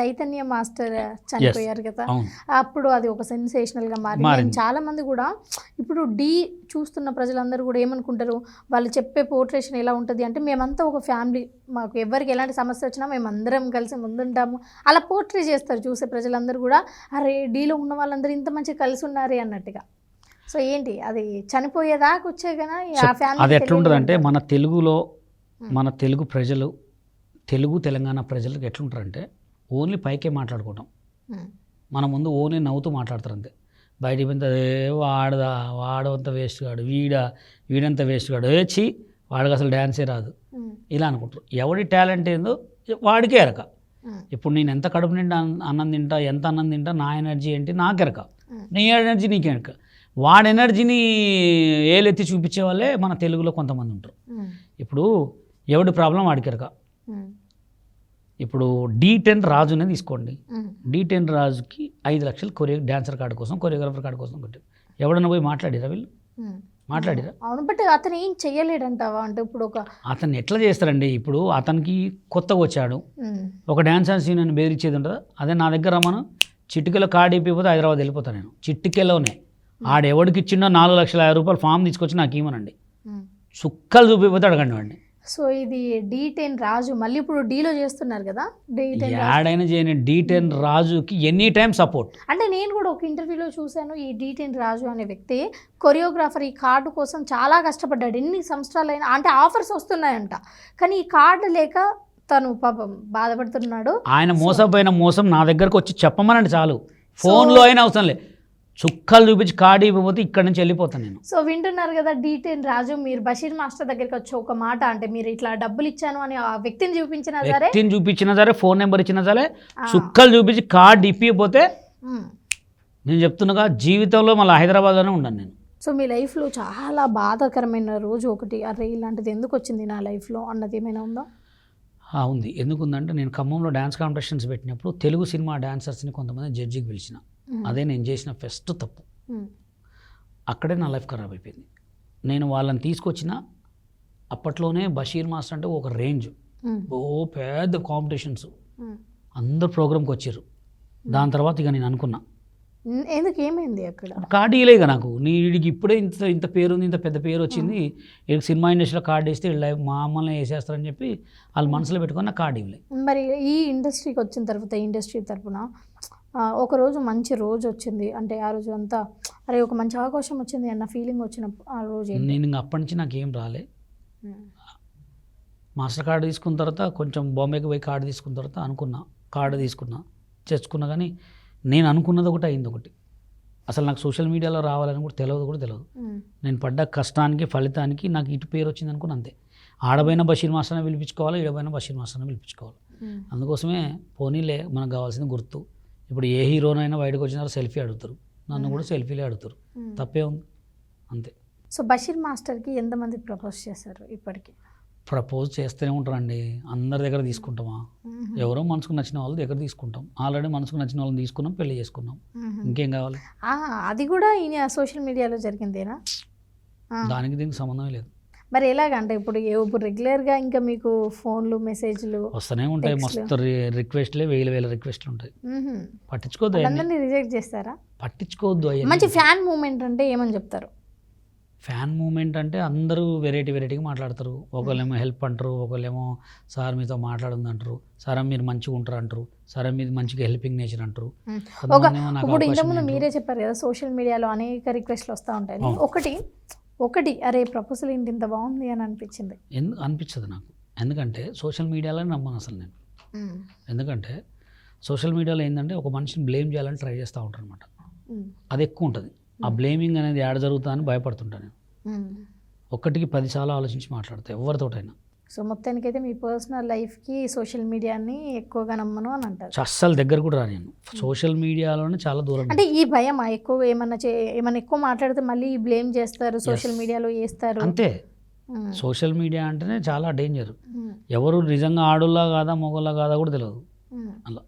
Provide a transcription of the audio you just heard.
Chaitanya master చనిపోయారు కదా. అప్పుడు అది ఒక సెన్సేషనల్గా మారింది. చాలా మంది కూడా ఇప్పుడు డి చూస్తున్న ప్రజలందరూ కూడా ఏమనుకుంటారు? వాళ్ళు చెప్పే పోర్ట్రేషన్ ఎలా ఉంటుంది అంటే మేమంతా ఒక ఫ్యామిలీ మాకు ఎవరికి ఎలాంటి సమస్య వచ్చినా మేము అందరం కలిసి ముందుంటాము. అలా పోర్ట్రే చేస్తారు చూసే ప్రజలందరూ కూడా. అరే డీలో ఉన్న వాళ్ళందరూ ఇంత మంచిగా కలిసి ఉన్నారే అన్నట్టుగా. సో ఏంటి? అది చనిపోయేదాకా వచ్చే కదా ఆ చెప్- ఫ్యామిలీ అది ఎట్లుంటుంది అంటే మన తెలుగులో. మన తెలుగు ప్రజలు తెలుగు తెలంగాణ ప్రజలకు ఎట్లుంటారంటే ఓన్లీ పైకే మాట్లాడుకోవటం మన ముందు ఓన్లీ నవ్వుతూ మాట్లాడతారు అంతే. బయటికి పోతే అదే వాడదా వాడంత వేస్ట్ కాడు వీడ వీడంత వేస్ట్ కాడు ఏ చి వాడికి అసలు డ్యాన్సే రాదు. ఇలా అనుకుంటారు. ఎవడి టాలెంట్ ఏందో వాడికే ఎరక. ఇప్పుడు నేను ఎంత కడుపు నిండా అన్- అన్నం తింటా ఎంత అన్నం తింటా నా ఎనర్జీ ఏంటి? నాకెరక నీ ఎనర్జీ నీకెరక వాడి ఎనర్జీని ఏలెత్తి చూపించే వాళ్ళే మన తెలుగులో కొంతమంది ఉంటారు. ఇప్పుడు ఎవడి ప్రాబ్లం వాడికి ఎరక. ఇప్పుడు డి టెన్ రాజునే తీసుకోండి. డి టెన్ రాజుకి ఐదు లక్షలు కొరియో డాన్సర్ కార్డు కోసం కొరియోగ్రాఫర్ కార్డు కోసం కొట్టారు. ఎవడన్నా పోయి మాట్లాడిరా వీళ్ళు? మాట్లాడిరా? అవును బట్ అతను ఏం చెయ్యలేడంటావా అంటే ఇప్పుడు ఒక అతన్ని ఎట్లా చేస్తారండి? ఇప్పుడు అతనికి కొత్తగా వచ్చాడు. ఒక డాన్సర్ సీన్ అని బెదిరించేది ఉంటుందా అదే నా దగ్గర మనం చిటికెలో కార్డు ఇప్పిపోతే హైదరాబాద్ వెళ్ళిపోతాను నేను. చిటికెలోనే. ఆడెవడికి ఇచ్చిండో నాలుగు లక్షల యాభై రూపాయలు ఫామ్ తీసుకొచ్చి నాకు ఇవ్వనండి. ఉమ్. సుక్కలు చూపిపోతే అడగండి వాడిని. సో ఇది డి టెన్ రాజు. మళ్ళీ ఇప్పుడు డీలో చేస్తున్నారు కదా? డి టెన్ యాడైనా చేయని డి టెన్ రాజుకి ఎనీ టైం సపోర్ట్. అంటే నేను కూడా ఒక ఇంటర్వ్యూలో చూశాను ఈ డి టెన్ రాజు అనే వ్యక్తి. కొరియోగ్రాఫర్ ఈ కార్డు కోసం చాలా కష్టపడ్డాడు. ఎన్ని సంవత్సరాలైనా అంటే ఆఫర్స్ వస్తున్నాయంట. కానీ ఈ కార్డు లేక తను పాపం బాధపడుతున్నాడు. ఆయన మోసపోయిన మోసం నా దగ్గరకు వచ్చి చెప్పమనండి చాలు. ఫోన్లో అయినా అవసరం లే చుక్కలు చూపించి కార్డు ఇవ్వకపోతే ఇక్కడి నుంచి వెళ్ళిపోతాను నేను. సో వింటున్నారు కదా డి టెన్ రాజు మీరు బషీర్ మాస్టర్ దగ్గరికి వచ్చి ఒక మాట అంటే మీరు ఇట్లా డబ్బులు ఇచ్చాను అని ఆ వ్యక్తిని చూపించినా సరే? వ్యక్తిని చూపించినా సరే ఫోన్ నెంబర్ ఇచ్చినా సరే చుక్కలు చూపించి కార్డు ఇప్పిపోతే. నేను చెప్తున్నాగా జీవితంలో మళ్ళీ హైదరాబాద్లోనే ఉన్నాను నేను. సో మీ లైఫ్లో చాలా బాధాకరమైన రోజు ఒకటి. అరే ఇలాంటిది ఎందుకు వచ్చింది నా లైఫ్లో అన్నది ఏమైనా ఉందా? ఆ, ఉంది. ఎందుకుందంటే నేను ఖమ్మంలో డ్యాన్స్ కాంపిటీషన్స్ పెట్టినప్పుడు తెలుగు సినిమా డాన్సర్స్ని కొంతమంది జడ్జికి పిలిచిన. అదే నేను చేసిన ఫస్ట్ తప్పు. అక్కడే నా లైఫ్ ఖరాబ్ అయిపోయింది. నేను వాళ్ళని తీసుకొచ్చిన అప్పట్లోనే బషీర్ మాస్టర్ అంటే ఒక రేంజ్. ఓ పెద్ద కాంపిటీషన్స్. అందరు ప్రోగ్రామ్కి వచ్చారు. దాని తర్వాత ఇక నేను అనుకున్నా. ఎందుకు ఏమైంది అక్కడ? కార్డు ఇయలే ఇక నాకు. నీ వీడికి ఇప్పుడే ఇంత ఇంత పేరు ఉంది ఇంత పెద్ద పేరు వచ్చింది. వీడికి సినిమా ఇండస్ట్రీలో కార్డు ఇస్తే వీళ్ళ లైఫ్ మా అమ్మల్ని వేసేస్తారని చెప్పి వాళ్ళు మనసులో పెట్టుకొని నాకు కార్డు ఇవ్వలే. మరి ఈ ఇండస్ట్రీకి వచ్చిన తర్వాత ఈ ఇండస్ట్రీ తరపున ఆ, ఒక రోజు మంచి రోజు వచ్చింది. అంటే ఆ రోజు అంతా అరే ఒక మంచి అవకాశం వచ్చింది అన్న ఫీలింగ్ వచ్చిన ఆ రోజు? నేను ఇంక అప్పటి నుంచి నాకు ఏం రాలే మాస్టర్ కార్డు తీసుకున్న తర్వాత కొంచెం బాంబేకి పోయి కార్డు తీసుకున్న తర్వాత అనుకున్నా కార్డు తీసుకున్నా తెచ్చుకున్నా కానీ నేను అనుకున్నది ఒకటి అయింది ఒకటి. అసలు నాకు సోషల్ మీడియాలో రావాలని కూడా తెలియదు కూడా తెలియదు నేను పడ్డ కష్టానికి ఫలితానికి నాకు ఇటు పేరు వచ్చింది అనుకున్నా అంతే. ఆడబోయిన బషీర్ మాస్టర్ని పిలిపించుకోవాలి ఈడబోయిన బషీర్ మాస్టర్ని పిలిపించుకోవాలి. అందుకోసమే పోనీలే మనకు కావాల్సింది గుర్తు. ఇప్పుడు ఏ హీరోనైనా బయటకు వచ్చినారో సెల్ఫీ అడుగుతారు. నన్ను కూడా సెల్ఫీలే అడుగుతారు. తప్పే ఉంది. అంతే. సో బషీర్ మాస్టర్కి ఎంతమంది ప్రపోజ్ చేశారు ఇప్పటికి? ప్రపోజ్ చేస్తూనే ఉంటారండి. అందరి దగ్గర తీసుకుంటామా? ఎవరో మనసుకు నచ్చిన వాళ్ళ దగ్గర తీసుకుంటాం. ఆల్రెడీ మనసుకు నచ్చిన వాళ్ళని తీసుకున్నాం పెళ్ళి చేసుకున్నాం. ఇంకేం కావాలి? అది కూడా ఈయన సోషల్ మీడియాలో జరిగిందేనా? దానికి దీనికి సంబంధం లేదు. మరి ఎలాగంటే ఇప్పుడు ఇప్పుడు రెగ్యులర్గా ఇంకా మీకు ఫోన్లు మెసేజ్లు వస్తూనే ఉంటాయి. మస్తు రిక్వెస్ట్లే వేల వేల రిక్వెస్ట్లు ఉంటాయి. పట్టించుకోవద్దు అందరినీ రిజెక్ట్ చేస్తారా? పట్టించుకోవద్దు మంచి ఫ్యాన్ మూమెంట్ అంటే ఏమని చెప్తారు? ఫ్యాన్ మూమెంట్ అంటే అందరూ వెరైటీ వెరైటీగా మాట్లాడతారు. ఒకళ్ళేమో హెల్ప్ అంటారు ఒకళ్ళేమో సార్ మీతో మాట్లాడుంది అంటారు. సార్ మీరు మంచిగా ఉంటారు అంటారు. సార్ మీది మంచిగా హెల్పింగ్ నేచర్ అంటారు. ఇప్పుడు ఇంతకుముందు. మీరే చెప్పారు కదా సోషల్ మీడియాలో అనేక రిక్వెస్ట్లు వస్తూ ఉంటాయి. ఒకటి ఒకటి అరే ప్రపోజల్ ఏంటి ఇంత బాగుంది అని అనిపించింది. ఎందు అనిపించదు నాకు. ఎందుకంటే సోషల్ మీడియాలో నమ్మను అసలు నేను. ఎందుకంటే సోషల్ మీడియాలో ఏంటంటే ఒక మనిషిని బ్లేమ్ చేయాలని ట్రై చేస్తూ ఉంటారు అనమాట అది ఎక్కువ ఉంటుంది. ఆ బ్లేమింగ్ అనేది యాడ్ జరుగుతుందని భయపడుతుంటాను నేను. ఒక్కటికి పదిసార్లు ఆలోచించి మాట్లాడతా ఎవరితోటైనా. సో మొత్తానికైతే మీ పర్సనల్ లైఫ్కి సోషల్ మీడియాని ఎక్కువగా నమ్మను అని అంటారు. అస్సలు దగ్గర కూడా రా నేను. సోషల్ మీడియాలోనే చాలా దూరం. అంటే ఈ భయం ఎక్కువ ఏమన్నా చే ఏమన్నా ఎక్కువ మాట్లాడితే మళ్ళీ బ్లేమ్ చేస్తారు సోషల్ మీడియాలో వేస్తారు అంతే. సోషల్ మీడియా అంటేనే చాలా డేంజర్. ఎవరు నిజంగా ఆడోళ్ళా కాదా మొగోళ్ళా కాదా కూడా తెలియదు. అలా.